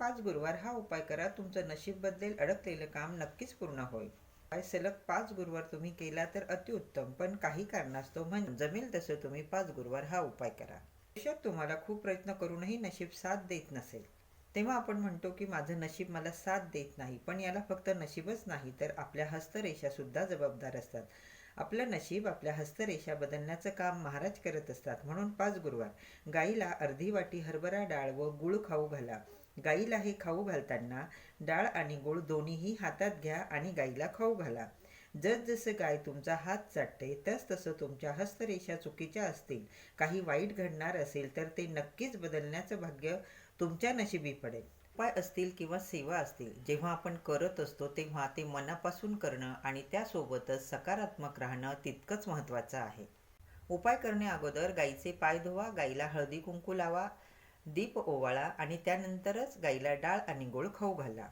पाच गुरुवार हा उपाय करा. तुमचं नशीब बदलेल अडकलेलं काम नक्कीच पूर्ण होईल. काय सलग पाच गुरुवार तुम्ही केला तर अतिउत्तम पण काही कारणास्तव म्हणजे जमेल तसं तुम्ही पाच गुरुवार हा उपाय करा. आयुष्यात तुम्हाला खूप प्रयत्न करूनही नशीब साथ देत नसेल. तेव्हा आपण म्हणतो की माझं नशीब मला साथ देत नाही पण याला फक्त नशीबच नाही तर आपल्या हस्तरेषासुद्धा जबाबदार असतात. आपलं नशीब आपल्या हस्तरेषा बदलण्याचं काम महाराज करत असतात. म्हणून पाच गुरुवार गाईला अर्धी वाटी हरभरा डाळ व गुळ खाऊ घाला. गाईला हे खाऊ घालताना डाळ आणि गुळ दोन्हीही हातात घ्या आणि गाईला खाऊ घाला. जसजसं गाय तुमचा हात चाटते तस तसं तुमच्या हस्तरेषा चुकीच्या असतील. काही वाईट घडणार असेल तर ते नक्कीच बदलण्याचं भाग्य तुमच्या नशिबी पडेल. उपाय असतील किंवा सेवा असतील जेव्हा आपण करत असतो तेव्हा ते मनापासून करणं आणि त्यासोबतच सकारात्मक राहणं तितकंच महत्त्वाचं आहे. उपाय करण्याअगोदर गाईचे पाय धुवा गाईला हळदी कुंकू लावा दीप ओवाळा आणि त्यानंतरच गाईला डाळ आणि गोळ खाऊ घाला.